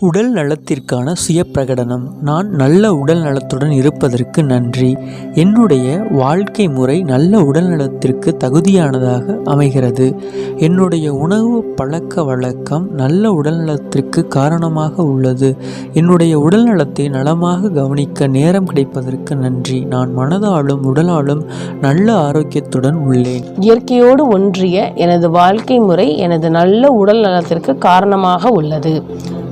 உடல் நலத்திற்கான சுய பிரகடனம் நான் நல்ல உடல் நலத்துடன் இருப்பதற்கு நன்றி. என்னுடைய வாழ்க்கை முறை நல்ல உடல் நலத்திற்கு தகுதியானதாக அமைகிறது. என்னுடைய உணவு பழக்க வழக்கம் நல்ல உடல் நலத்திற்கு காரணமாக உள்ளது. என்னுடைய உடல் நலத்தை நலமாக கவனிக்க நேரம் கிடைப்பதற்கு நன்றி. நான் மனதாலும் உடலாலும் நல்ல ஆரோக்கியத்துடன் உள்ளேன். இயற்கையோடு ஒன்றிய எனது வாழ்க்கை முறை எனது நல்ல உடல் நலத்திற்கு காரணமாக உள்ளது.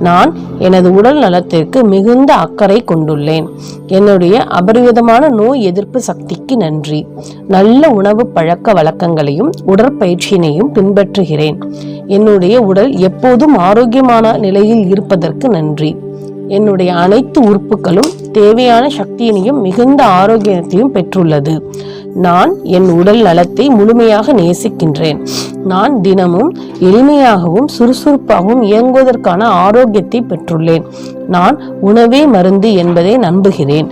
நான் எனது உடல் நலத்திற்கு மிகுந்த அக்கறை கொண்டுள்ளேன். என்னுடைய அபரிவிதமான நோய் எதிர்ப்பு சக்திக்கு நன்றி. நல்ல உணவு பழக்க வழக்கங்களையும் உடற்பயிற்சியினையும் பின்பற்றுகிறேன். என்னுடைய உடல் எப்போதும் ஆரோக்கியமான நிலையில் இருப்பதற்கு நன்றி. என்னுடைய அனைத்து உறுப்புகளும் தேவையான சக்தியினையும் மிகுந்த ஆரோக்கியத்தையும் பெற்றுள்ளது. நான் என் உடல் நலத்தை முழுமையாக நேசிக்கின்றேன். நான் தினமும் எளிமையாகவும் சுறுசுறுப்பாகவும் இயங்குவதற்கான ஆரோக்கியத்தை பெற்றுள்ளேன். நான் உணவே மருந்து என்பதை நம்புகிறேன்.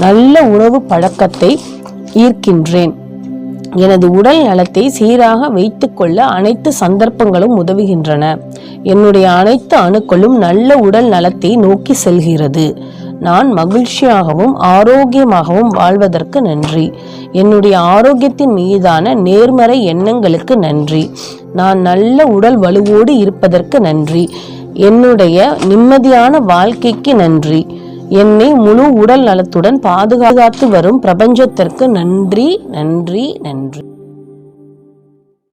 நல்ல உணவு பழக்கத்தை ஈர்க்கின்றேன். எனது உடல் நலத்தை சீராக வைத்துக்கொள்ள அனைத்து சந்தர்ப்பங்களும் உதவுகின்றன. என்னுடைய அனைத்து அணுக்களும் நல்ல உடல் நலத்தை நோக்கி செல்கிறது. நான் மகிழ்ச்சியாகவும் ஆரோக்கியமாகவும் வாழ்வதற்கு நன்றி. என்னுடைய ஆரோக்கியத்தின் மீதான நேர்மறை எண்ணங்களுக்கு நன்றி. நான் நல்ல உடல் வலுவோடு இருப்பதற்கு நன்றி. என்னுடைய நிம்மதியான வாழ்க்கைக்கு நன்றி. என்னை முழு உடல் நலத்துடன் பாதுகாத்து வரும் பிரபஞ்சத்திற்கு நன்றி நன்றி நன்றி.